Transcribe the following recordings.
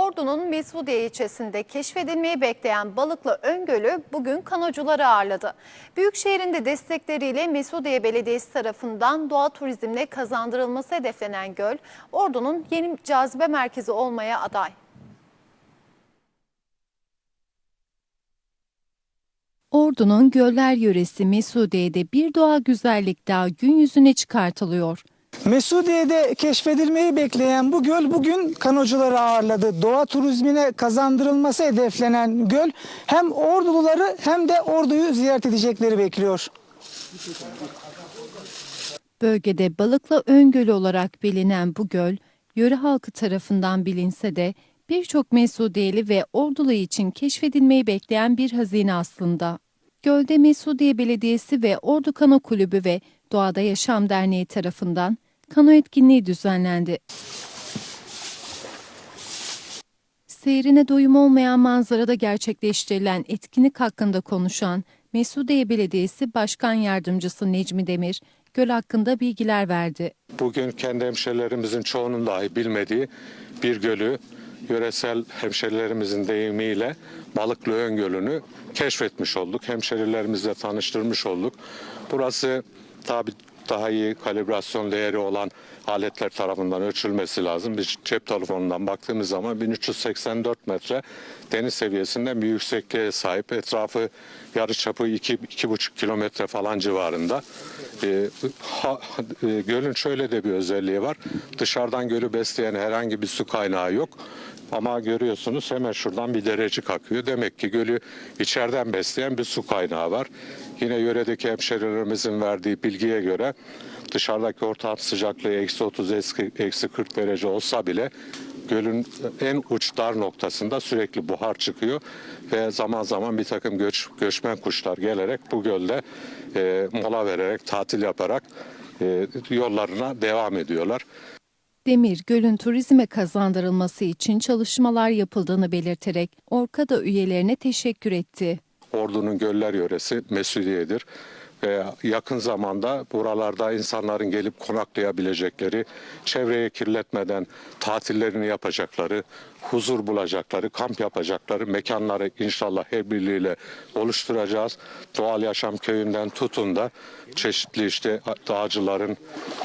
Ordu'nun Mesudiye ilçesinde keşfedilmeyi bekleyen balıklı Öngöl'ü bugün kanocuları ağırladı. Büyükşehir'in de destekleriyle Mesudiye Belediyesi tarafından doğa turizmine kazandırılması hedeflenen göl, Ordu'nun yeni cazibe merkezi olmaya aday. Ordu'nun göller yöresi Mesudiye'de bir doğa güzellik daha gün yüzüne çıkartılıyor. Mesudiye'de keşfedilmeyi bekleyen bu göl bugün kanocuları ağırladı. Doğa turizmine kazandırılması hedeflenen göl hem orduluları hem de orduyu ziyaret edecekleri bekliyor. Bölgede balıkla Öngöl olarak bilinen bu göl, yöre halkı tarafından bilinse de birçok Mesudiyeli ve Ordulu için keşfedilmeyi bekleyen bir hazine aslında. Gölde Mesudiye Belediyesi ve Ordu Kano Kulübü ve Doğada Yaşam Derneği tarafından kano etkinliği düzenlendi. Seyrine doyum olmayan manzarada gerçekleştirilen etkinlik hakkında konuşan Mesudiye Belediyesi Başkan Yardımcısı Necmi Demir, göl hakkında bilgiler verdi. Bugün kendi hemşerilerimizin çoğunun dahi bilmediği bir gölü yöresel hemşerilerimizin deyimiyle Balıklı Ön Gölü'nü keşfetmiş olduk. Hemşerilerimizle tanıştırmış olduk. Burası tabi daha iyi kalibrasyon değeri olan aletler tarafından ölçülmesi lazım. Biz cep telefonundan baktığımız zaman 1384 metre deniz seviyesinden bir yüksekliğe sahip. Etrafı yarıçapı 2-2,5 kilometre falan civarında. Ee, ha- e, gölün şöyle de bir özelliği var. Dışarıdan gölü besleyen herhangi bir su kaynağı yok. Ama görüyorsunuz hemen şuradan bir derecik akıyor. Demek ki gölü içeriden besleyen bir su kaynağı var. Yine yöredeki hemşerilerimizin verdiği bilgiye göre dışarıdaki orta sıcaklığı eksi 30 eksi eksi 40 derece olsa bile gölün en uç dar noktasında sürekli buhar çıkıyor ve zaman zaman bir takım göç, göçmen kuşlar gelerek bu gölde e, mola vererek tatil yaparak e, yollarına devam ediyorlar. Demir, gölün turizme kazandırılması için çalışmalar yapıldığını belirterek Orkada üyelerine teşekkür etti. Ordu'nun göller yöresi Mesudiye'dir. Ve yakın zamanda buralarda insanların gelip konaklayabilecekleri, çevreyi kirletmeden tatillerini yapacakları, huzur bulacakları, kamp yapacakları mekanları inşallah her birliğiyle oluşturacağız. Doğal Yaşam Köyü'nden tutun da çeşitli işte dağcıların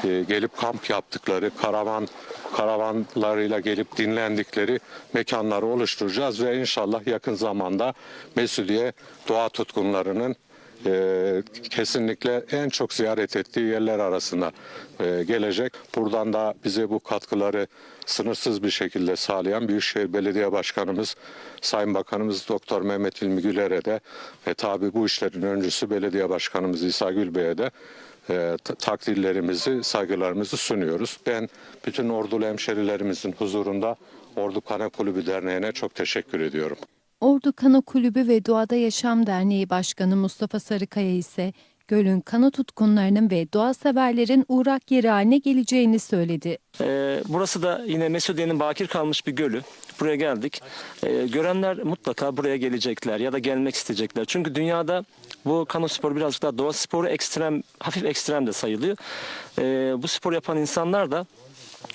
e, gelip kamp yaptıkları, karavan karavanlarıyla gelip dinlendikleri mekanları oluşturacağız ve inşallah yakın zamanda Mesudiye doğa tutkunlarının e, kesinlikle en çok ziyaret ettiği yerler arasına e, gelecek. Buradan da bize bu katkıları sınırsız bir şekilde sağlayan Büyükşehir Belediye Başkanımız, Sayın Bakanımız Doktor Mehmet İlmi Güler'e de ve tabi bu işlerin öncüsü Belediye Başkanımız İsa Gülbey'e de e, ta- takdirlerimizi, saygılarımızı sunuyoruz. Ben bütün ordulu hemşerilerimizin huzurunda Ordu Kana Kulübü Derneği'ne çok teşekkür ediyorum. Ordu Kano Kulübü ve Doğada Yaşam Derneği Başkanı Mustafa Sarıkaya ise gölün kano tutkunlarının ve doğa severlerin uğrak yeri haline geleceğini söyledi. Ee, burası da yine Mesudiye'nin bakir kalmış bir gölü. Buraya geldik. Ee, görenler mutlaka buraya gelecekler ya da gelmek isteyecekler. Çünkü dünyada bu kano sporu birazcık daha doğa sporu ekstrem, hafif ekstrem de sayılıyor. Ee, bu spor yapan insanlar da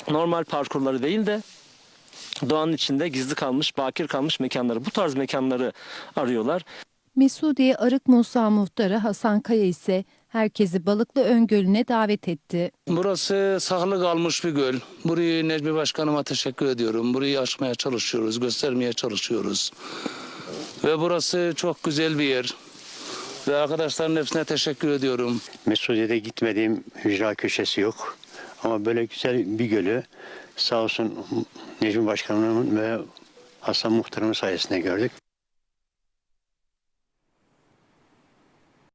normal parkurları değil de doğanın içinde gizli kalmış, bakir kalmış mekanları, bu tarz mekanları arıyorlar. Mesudiye Arık Musa Muhtarı Hasan Kaya ise herkesi Balıklı Öngölü'ne davet etti. Burası saklı kalmış bir göl. Burayı Necmi Başkanıma teşekkür ediyorum. Burayı açmaya çalışıyoruz, göstermeye çalışıyoruz. Ve burası çok güzel bir yer. Ve arkadaşların hepsine teşekkür ediyorum. Mesudiye'de gitmediğim hücra köşesi yok. Ama böyle güzel bir gölü sağ olsun Necmi Başkanımın ve Hasan Muhtarımın sayesinde gördük.